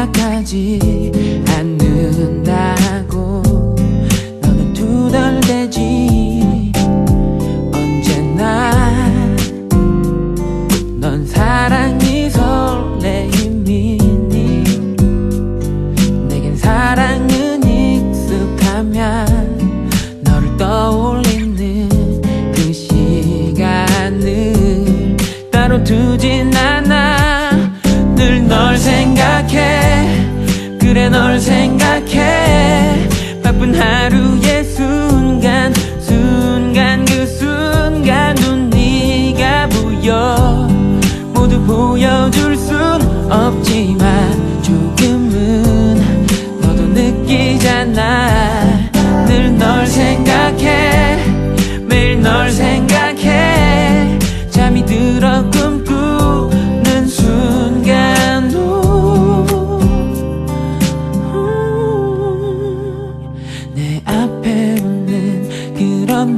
나까지 hängen.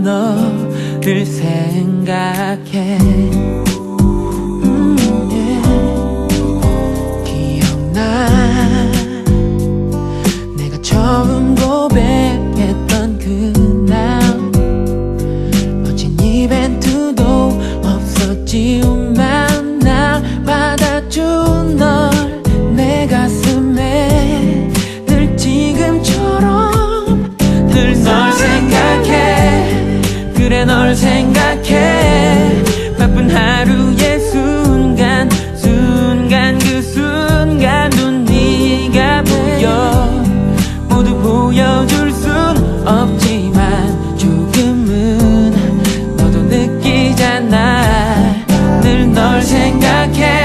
너를 생각해. 없지만 조금은 너도 느끼잖아. 늘 널 생각해.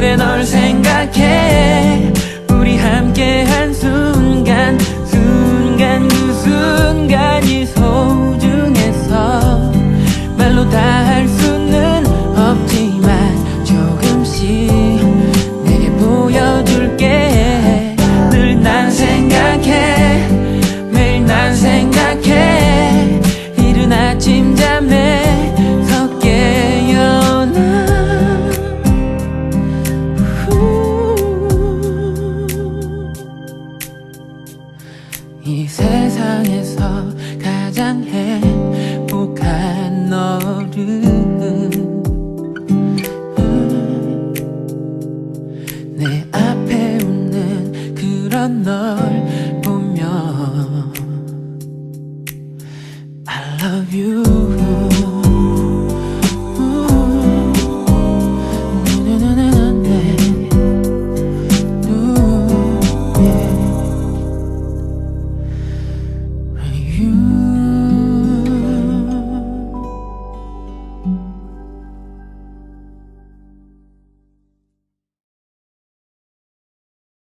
그래 널 생각해. 우리 함께 한 순간 순간 그 순간이 소중해서 말로 다 순간 널 보면 I love you